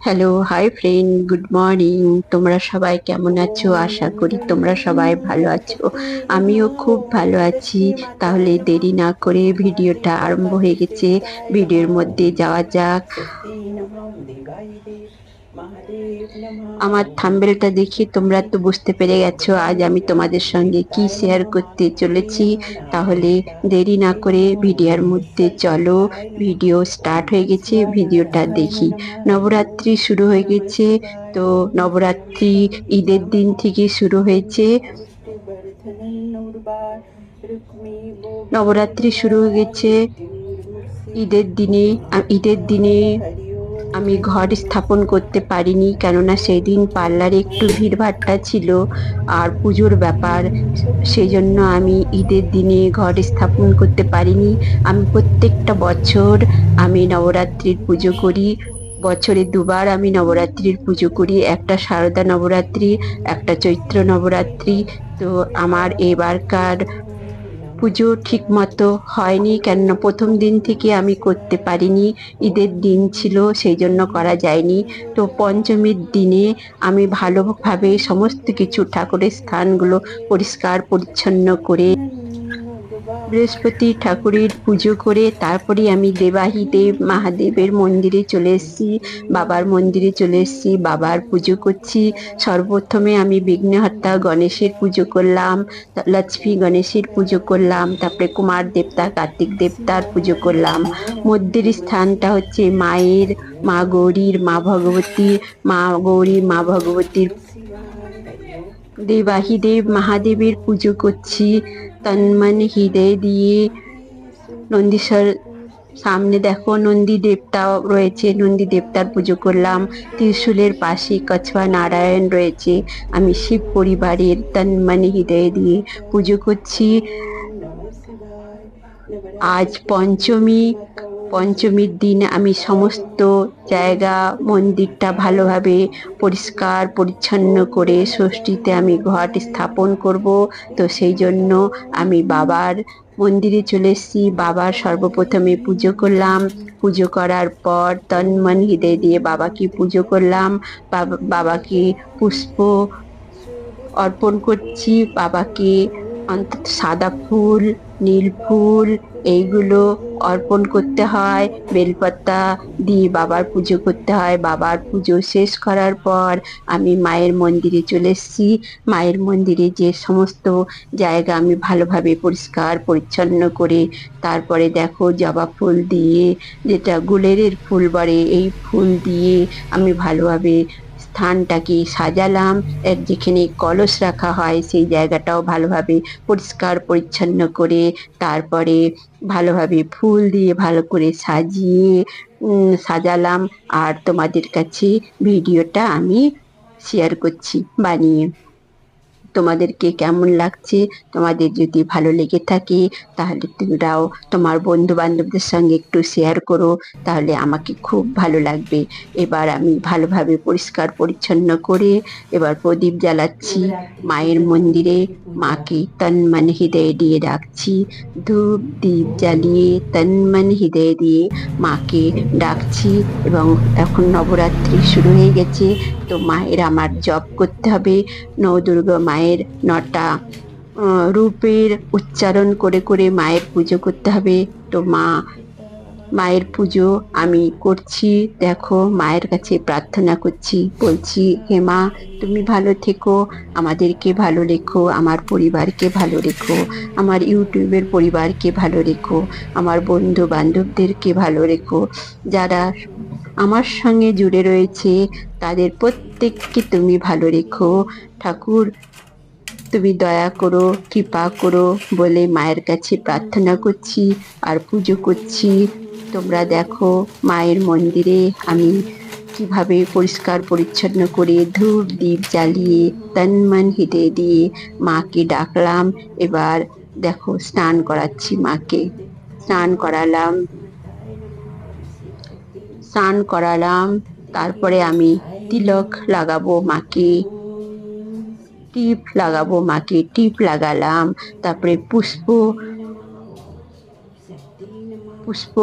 Hello hi friend good morning তোমরা সবাই কেমন আছো? আশা করি তোমরা সবাই ভালো আছো। আমিও খুব ভালো আছি। তাহলে দেরি না করে ভিডিওটা আরম্ভ হয়ে গেছে। ভিডিওর মধ্যে যাওয়া যাক। আমার থাম্বেলটা দেখি, তোমরা তো বুঝতে পেরে গেছো, আজ আমি তোমাদের সঙ্গে কি শেয়ার করতে চলেছি। তাহলে দেরি না করে ভিডিওর মধ্যে চলো, ভিডিও স্টার্ট হয়ে গেছে, ভিডিওটা দেখি। নবরাত্রি শুরু হয়ে গেছে, তো নবরাত্রি ঈদের দিন থেকে শুরু হয়েছে। নবরাত্রি শুরু হয়ে গেছে, ঈদের দিনে ঈদের দিনে আমি ঘর স্থাপন করতে পারিনি, কেননা সেই দিন পার্লারে একটু ভিড়ভাট্টা ছিল আর পুজোর ব্যাপার। সেই জন্য আমি ঈদের দিনে ঘর স্থাপন করতে পারিনি। আমি প্রত্যেকটা বছর আমি নবরাত্রির পুজো করি। বছরে দুবার আমি নবরাত্রির পুজো করি। একটা শারদা নবরাত্রি, একটা চৈত্র নবরাত্রি। তো আমার এবারকার পুজো ঠিক মতো হয়নি, কেননা প্রথম দিন থেকে আমি করতে পারিনি। ঈদের দিন ছিল, সেই জন্য করা যায়নি। তো পঞ্চমীর দিনে আমি ভালোভাবে সমস্ত কিছু ঠাকুরের স্থানগুলো পরিষ্কার, পরিচ্ছন্ন করে বৃহস্পতি ঠাকুরের পুজো করে তারপরে আমি দেবাহি দেব মহাদেবের মন্দিরে চলে এসেছি, বাবার মন্দিরে চলে এসেছি, বাবার পুজো করছি। সর্বপ্রথমে আমি বিঘ্নহর্তা গণেশের পুজো করলাম, লক্ষ্মী গণেশের পুজো করলাম, তারপরে কুমার দেবতা, কার্তিক দেবতার পুজো করলাম। মধ্যের স্থানটা হচ্ছে মায়ের, মা গৌরীর, মা ভগবতীর মা গৌরীর, মা ভগবতীর। দেবাহি দেব মহাদেবের পুজো করছি। তন্মন হৃদয় দিয়ে নন্দীশ্বর সামনে দেখো নন্দী দেবতাও রয়েছে নন্দী দেবতার পুজো করলাম ত্রিশূলের পাশে কছুয়া নারায়ণ রয়েছে আমি শিব পরিবারের তন্মন হৃদয় দিয়ে পুজো করছি আজ পঞ্চমী পঞ্চমীর দিন আমি সমস্ত জায়গা মন্দিরটা ভালোভাবে পরিষ্কার, পরিচ্ছন্ন করে ষষ্ঠীতে আমি ঘট স্থাপন করব। তো সেই জন্য আমি বাবার মন্দিরে চলে এসেছি। বাবার সর্বপ্রথমে পুজো করলাম। পুজো করার পর তন্মন হৃদয় দিয়ে বাবাকে পুজো করলাম। বাবা- বাবাকে পুষ্প অর্পণ করছি। বাবাকে অন্তত সাদা ফুল, নীল ফুল, এইগুলো অর্পণ করতে হয়। বেলপাতা দিয়ে বাবার পুজো করতে হয়। বাবার পুজো শেষ করার পর আমি মায়ের মন্দিরে চলে এসেছি। মায়ের মন্দিরে যে সমস্ত জায়গা আমি ভালোভাবে পরিষ্কার, পরিচ্ছন্ন করে তারপরে দেখো জবা ফুল দিয়ে, যেটা গুলেরের ফুল বলে, এই ফুল দিয়ে আমি ভালোভাবে স্থানটাকে সাজালাম? এক যেখানে কলস রাখা হয়, সেই জায়গাটাও ভালোভাবে পরিষ্কার, পরিচ্ছন্ন করে তারপরে ভালোভাবে ফুল দিয়ে ভালো করে সাজিয়ে সাজালাম। আর তোমাদের কাছে ভিডিওটা আমি শেয়ার করছি, বানিয়ে। তোমাদেরকে কেমন লাগছে? তোমাদের যদি ভালো লেগে থাকে, তাহলে তোমরাও তোমার বন্ধু বান্ধবদের সঙ্গে একটু শেয়ার করো। তাহলে আমাকে খুব ভালো লাগবে। এবার আমি ভালোভাবে পরিষ্কার পরিচ্ছন্ন করে এবার প্রদীপ জ্বালাচ্ছি। মায়ের মন্দিরে মাকে তন্মন হৃদয়ে দিয়ে ডাকছি। ধূপ দ্বীপ জ্বালিয়ে তন্মন হৃদয়ে দিয়ে মাকে ডাকছি এবং এখন নবরাত্রি শুরু হয়ে গেছে। তো মায়ের আমার জপ করতে হবে। নবদুর্গা মায়ের নটা রূপের উচ্চারণ করে করে মায়ের পুজো করতে হবে। তো মা, মায়ের পুজো আমি করছি। দেখো, মায়ের কাছে প্রার্থনা করছি। বলছি, হে মা, তুমি ভালো থেকো, আমাদেরকে ভালো রেখো, আমার পরিবারকে ভালো রেখো, আমার ইউটিউবের পরিবারকে ভালো রেখো, আমার বন্ধু বান্ধবদেরকে ভালো রেখো, যারা আমার সঙ্গে জুড়ে রয়েছে। তাদের প্রত্যেককে তুমি ভালো রেখো। ঠাকুর, তুমি দয়া করো, কৃপা করো বলে মায়ের কাছে প্রার্থনা করছি আর পুজো করছি। তোমরা দেখো মায়ের মন্দিরে আমি কীভাবে পরিষ্কার পরিচ্ছন্ন করে ধূপ দ্বীপ জ্বালিয়ে, তন্মন হিদে দিয়ে মাকে ডাকলাম। এবার দেখো, স্নান করাচ্ছি মাকে। স্নান করালাম। স্নান করালাম। তারপরে আমি তিলক লাগাবো, মাকে টিপ লাগাবো, মাকে টিপ লাগালাম। তারপরে পুষ্প পুষ্প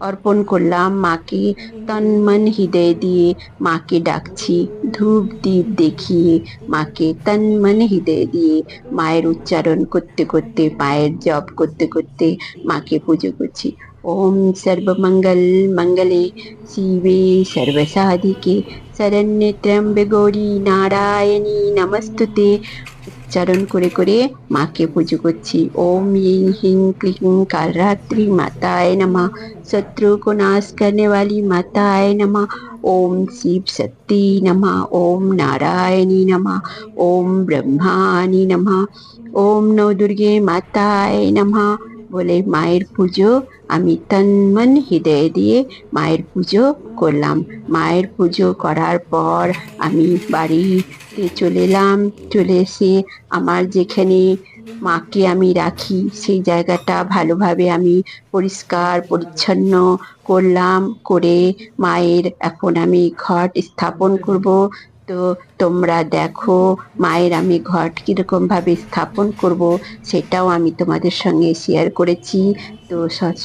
অর্পণ করলাম মাকে। তন মন হৃদয় দিয়ে মাকে ডাকছি, ধূপ দ্বীপ দেখিয়ে মাকে তন মন হৃদয় দিয়ে মায়ের উচ্চারণ করতে করতে, মায়ের জপ করতে করতে মাকে পুজো করছি। ওম সর্বমঙ্গল মঙ্গলে শিবে সর্বসাধিকে শরণ্যে ত্র্যম্বে গৌরী নারায়ণী নমস্তুতে উচ্চারণ করে করে মাকে পুজো করছি ওম ইং হিং ক্লিং কালরাত্রি মাতায় নমা शत्रु को नाश करने वाली माताए नमः ओम शिव शक्ति नमः ओम नारायणी नमः ओम ब्रह्मानी नमः ओम नव दुर्गे माताए नमः বলে মায়ের পুজো আমি তন্মন হৃদয় দিয়ে মায়ের পুজো করলাম। মায়ের পুজো করার পর আমি বাড়িতে চলে এলাম, চলে এসে আমার যেখানে মাকে আমি রাখি সেই জায়গাটা ভালোভাবে আমি পরিষ্কার, পরিচ্ছন্ন করলাম, করে মায়ের এখন আমি ঘট স্থাপন করব। তো তোমরা দেখো, মায়ের আমি ঘট কীরকম ভাবে স্থাপন করব, সেটাও আমি তোমাদের সঙ্গে শেয়ার করেছি। তো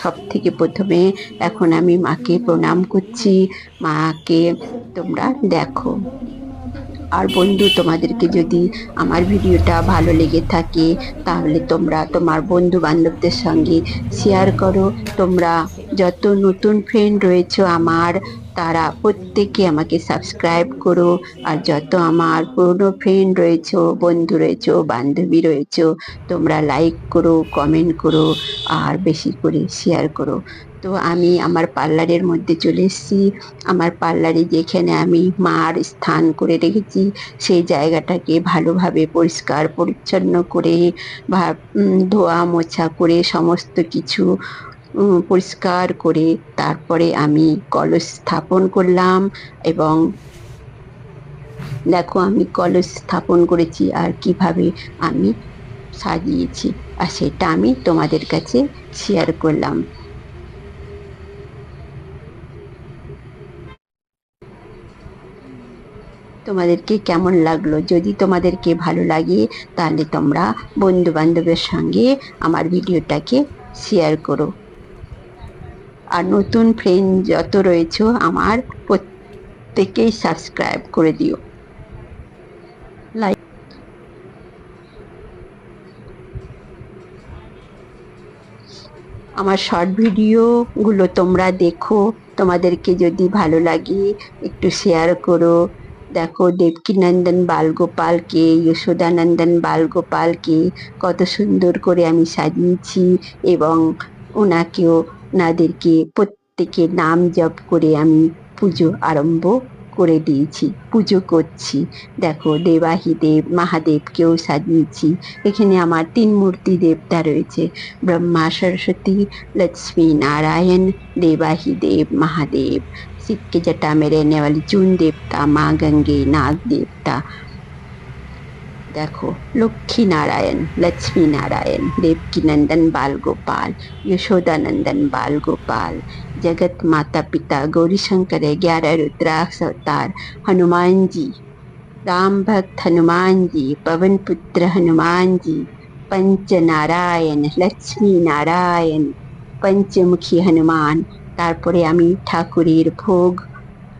সব থেকে প্রথমে এখন আমি মাকে প্রণাম করছি। মাকে তোমরা দেখো। আর বন্ধু, তোমাদেরকে যদি আমার ভিডিওটা ভালো লেগে থাকে, তাহলে তোমরা তোমার বন্ধু বান্ধবদের সঙ্গে শেয়ার করো। তোমরা যত নতুন ফ্রেন্ড রয়েছে আমার তারা প্রত্যেকে আমাকে সাবস্ক্রাইব করো। আর যত আমার পুরনো ফ্রেন্ড রয়েছে, বন্ধু রয়েছে, বান্ধবী রয়েছে, তোমরা লাইক করো কমেন্ট করো, আর বেশি করে শেয়ার করো। তো আমি আমার পার্লারের মধ্যে চলে এসেছি। আমার পার্লারে যেখানে আমি মার স্থান করে রেখেছি, সেই জায়গাটাকে ভালোভাবে পরিষ্কার, পরিচ্ছন্ন করে ধোয়া মোছা করে সমস্ত কিছু পরিষ্কার করে তারপরে আমি কলস স্থাপন করলাম এবং দেখো আমি কলস স্থাপন করেছি আর কীভাবে আমি সাজিয়েছি। আর সেটা আমি তোমাদের কাছে শেয়ার করলাম। তোমাদেরকে কেমন লাগল? যদি তোমাদেরকে ভালো লাগে, তাহলে তোমরা বন্ধু বান্ধবের সঙ্গে আমার ভিডিওটাকে শেয়ার করো। আর নতুন ফ্রেন্ড যত রয়েছে, আমার প্রত্যেকেই সাবস্ক্রাইব করে দিও। লাইক আমার শর্ট ভিডিওগুলো তোমরা দেখো। তোমাদেরকে যদি ভালো লাগে, একটু শেয়ার করো। দেখো দেবকীনন্দন বালগোপালকে, যশোদানন্দন বালগোপালকে কত সুন্দর করে আমি সাজিয়েছি এবং ওনাকেও ওনাদেরকে প্রত্যেকে নাম জপ করে আমি পুজো আরম্ভ করে দিয়েছি পুজো করছি দেখো দেবাহিদেব মহাদেবকেও সাজিয়েছি এখানে আমার তিন মূর্তি দেবতা রয়েছে ব্রহ্মা সরস্বতী লক্ষ্মী নারায়ণ দেবাহিদেব মহাদেব शिव के जटा में रहने वाली चून देवता माँ गंगे नाग देवता देखो लक्ष्मी नारायण लक्ष्मी नारायण देवकी नंदन बाल गोपाल यशोदा नंदन बाल गोपाल जगत माता पिता गौरी शंकर ग्यारह रुद्राक्ष अवतार हनुमान जी राम भक्त हनुमान जी पवन पुत्र हनुमान जी पंच नारायण लक्ष्मी नारायण पंचमुखी हनुमान তারপরে আমি ঠাকুরের ভোগ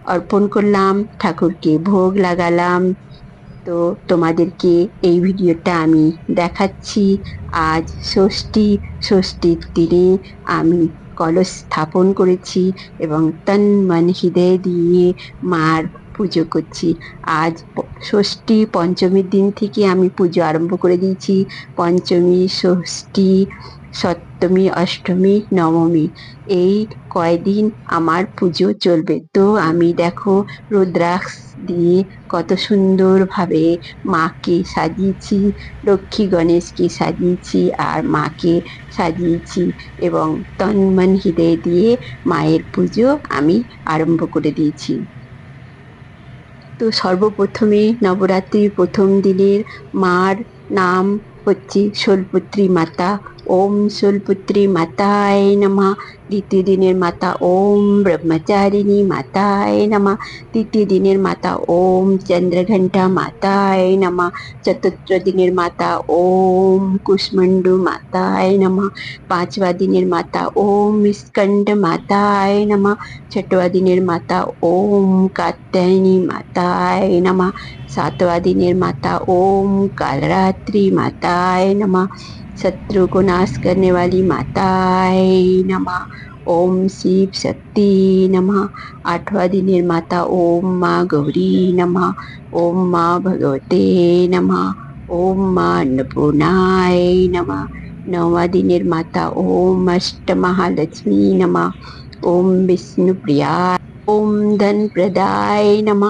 অর্পণ করলাম ঠাকুরকে ভোগ লাগালাম তো তোমাদেরকে এই ভিডিওটা আমি দেখাচ্ছি। আজ ষষ্ঠী, ষষ্ঠীর দিনে আমি কলস স্থাপন করেছি এবং তন মন হৃদয় দিয়ে মার পুজো করছি। আজ ষষ্ঠী, পঞ্চমীর দিন থেকে আমি পুজো আরম্ভ করে দিয়েছি। পঞ্চমী, ষষ্ঠী, সপ্তমী, অষ্টমী, নবমী, এই কয়দিন আমার পুজো চলবে। তো আমি দেখো রুদ্রাক্ষ দিয়ে কত সুন্দরভাবে মাকে সাজিয়েছি, লক্ষ্মী গণেশকে সাজিয়েছি আর মাকে সাজিয়েছি এবং তন্মন হৃদয় দিয়ে মায়ের পুজো আমি আরম্ভ করে দিয়েছি। তো সর্বপ্রথমে নবরাত্রির প্রথম দিনের মার নাম হচ্ছে শোলপুত্রী মাতা ওম শূলপুত্রী মাতায় নামা দ্বিতীয় দিনের মাতা ওম ব্রহ্মচারিণী মাতায় নামা তৃতীয় দিনের মাতা ওম চন্দ্রঘণ্টা মাতায় নামা চতুর্থ দিনের মাতা ওম কুষ্মণ্ডু মাতায় নামা পাঁচবা দিনের মাতা ওম স্কন্ড মাতায় নামা ছটবা দিনের মাতা ওম কাত্যায়নী মাতায় নামা সাতবা দিনের মাতা ওম কালরাত্রি মাতায় নামা शत्रु को नाश करने वाली माताय नमः। ओम शिव शक्ति, नमः। आठवां दिनेर माता ओम माँ गौरी, नमः। ओम माँ भगवते, नमः। ओम माँ अन्नपूर्णाय, नमः। नौवा दिनेर माता ओम अष्ट महालक्ष्मी नमः। ओम विष्णुप्रिया ओम धन प्रदाय नमः।